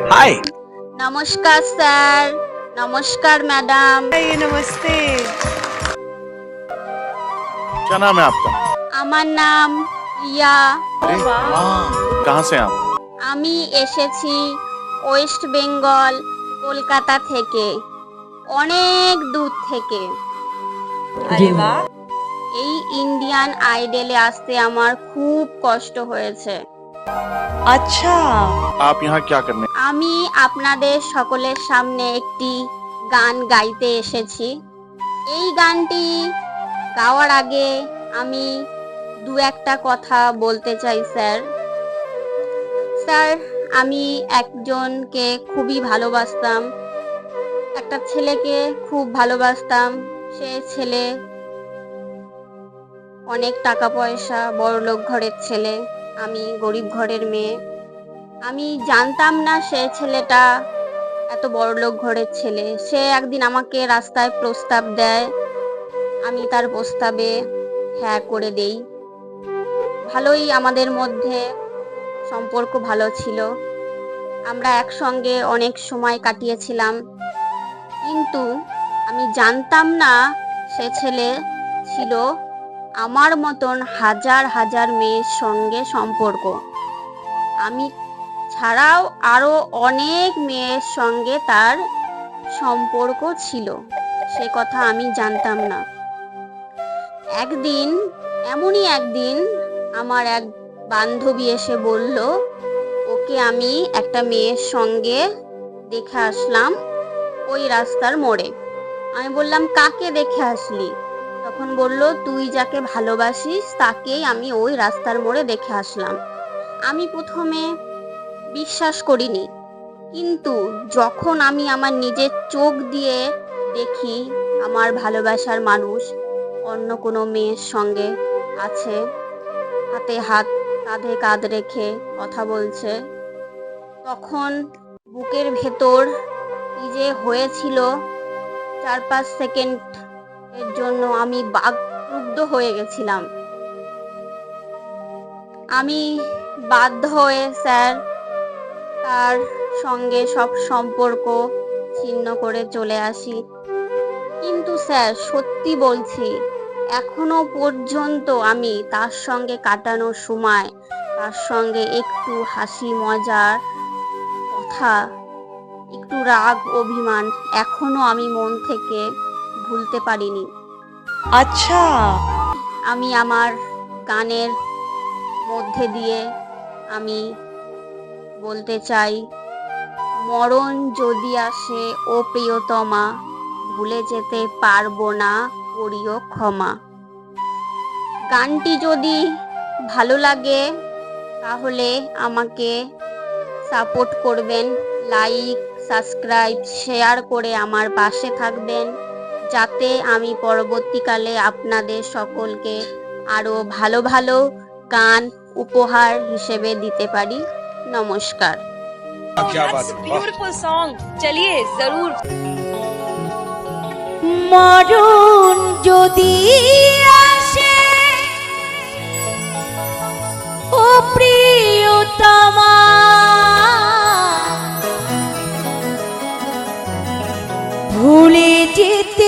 hi sir hi madam hi নমস্কার sir নমস্কার madam ये नमस्ते क्या नाम है आपका আমার নাম ইয়া अरे वाह कहाँ से हैं आप আমি এসেছি ওয়েস্ট বেঙ্গল কলকাতা থেকে অনেক দূর থেকে अरे वाह এই ইন্ডিয়ান আইডলে আসতে আমার খুব কষ্ট হয়েছে আচ্ছা। আপ ইহা ক্যা করনে আমি আপনাদের সকলের সামনে একটি গান গাইতে এসেছি। এই গানটি গাওয়ার আগে আমি দু একটা কথা বলতে চাই স্যার। স্যার আমি একজনকে খুবই ভালোবাসতাম। একটা ছেলেকে খুব ভালোবাসতাম। সে ছেলে অনেক টাকা পয়সা বড়লোক ঘরের ছেলে। আমি গরিব ঘরের মেয়ে। আমি জানতাম না সে ছেলেটা এত বড়লোক ঘরের ছেলে। সে একদিন আমাকে রাস্তায় প্রস্তাব দেয়, আমি তার প্রস্তাবে হ্যাঁ করে দেই। ভালোই আমাদের মধ্যে সম্পর্ক ভালো ছিল। আমরা একসঙ্গে অনেক সময় কাটিয়েছিলাম। কিন্তু আমি জানতাম না সে ছেলে ছিল আমার মতন হাজার হাজার মেয়ের সঙ্গে সম্পর্ক। আমি ছাড়াও আরও অনেক মেয়ের সঙ্গে তার সম্পর্ক ছিল, সে কথা আমি জানতাম না। একদিন, এমনই একদিন আমার এক বান্ধবী এসে বলল, ওকে আমি একটা মেয়ের সঙ্গে দেখে আসলাম ওই রাস্তার মোড়ে। আমি বললাম, কাকে দেখে আসলি? তখন বলল, তুই যাকে ভালোবাসিস, তাকেই আমি ওই রাস্তার মোড়ে দেখে আসলাম। আমি প্রথমে বিশ্বাস করিনি, কিন্তু যখন আমি আমার নিজের চোখ দিয়ে দেখি আমার ভালোবাসার মানুষ অন্য কোনো মেয়ের সঙ্গে আছে, হাতে হাত কাঁধে কাঁধ রেখে কথা বলছে, তখন বুকের ভেতর কি যে হয়েছিল, চার পাঁচ সেকেন্ড এর জন্য আমি বাকরুদ্ধ হয়ে গেছিলাম। আমি বাধ্য হয়ে স্যার তার সঙ্গে সব সম্পর্ক ছিন্ন করে চলে আসি। কিন্তু স্যার, সত্যি বলছি, এখনও পর্যন্ত আমি তার সঙ্গে কাটানো সময়, তার সঙ্গে একটু হাসি মজার কথা, একটু রাগ অভিমান এখনও আমি মন থেকে ভুলতে পারিনি। আচ্ছা। আমি আমার কানের মধ্যে দিয়ে আমি বলতে চাই মরণ যদি আসে ও প্রিয়তমা ভুলে যেতে পারব না করিও ক্ষমা। গানটি যদি ভালো লাগে তাহলে আমাকে সাপোর্ট করবেন লাইক সাবস্ক্রাইব শেয়ার করে আমার পাশে থাকবেন। যাতে আমি পরবর্তীকালে আপনাদের সকলকে আরও ভালো ভালো গান উপহার হিসেবে দিতে পারি। নমস্কার। আচ্ছা, আচ্ছা। যদি আসে ও প্রিয়তমা ভুলে যেত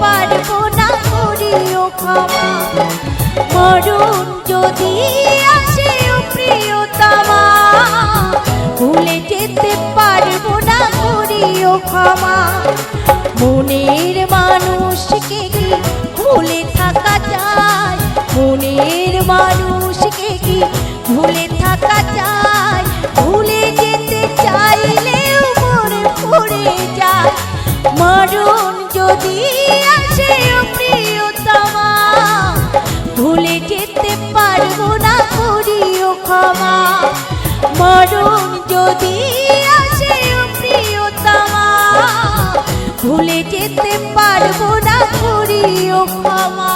পারব না করিও ক্ষমা। মরণ যদি আসে ভুলে যেতে পারব না করিও ক্ষমা। মনের মানুষকে কি ভুলে থাকা যায়, মনের মানুষকে কি ভুলে থাকা যায়। ভুলে যেতে চাইলেও মনে পড়ে যায়। মরণ যদি আসে প্রিয়তমা, ভুলে যেতে পারব না করিও ক্ষমা। যদি প্রিয়তমা ভুলে যেতে পারব না করিও ক্ষমা।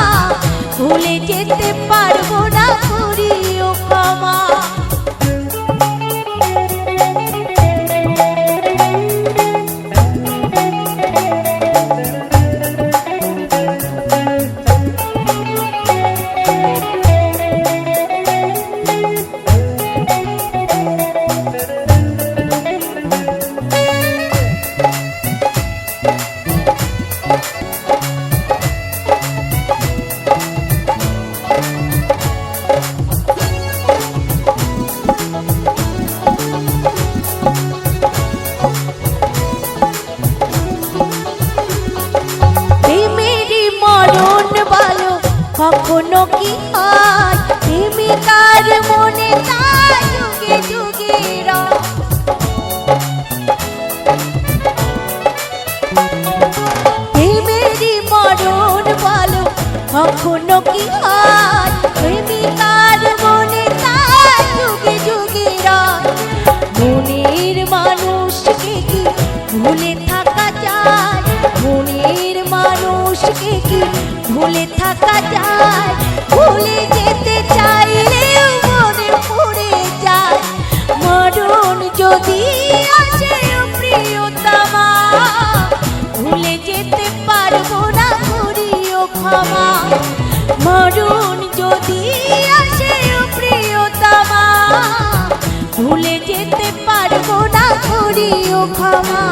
ভুলে যেতে পারব না করিও কি হয়? প্রেমিকার মনে কখনো কি হয়? প্রেমিকার মনে তার যুগে যুগে রয় মনের মানুষকে কি ভুলে থাকা যায়? ভুলে যেতে চাইলেও মনে পড়ে যায়। মরণ ভুলে যেতে পারব না করিও ক্ষমা। মরণ যদি আসে ভুলে যেতে পারব না করিও ক্ষমা।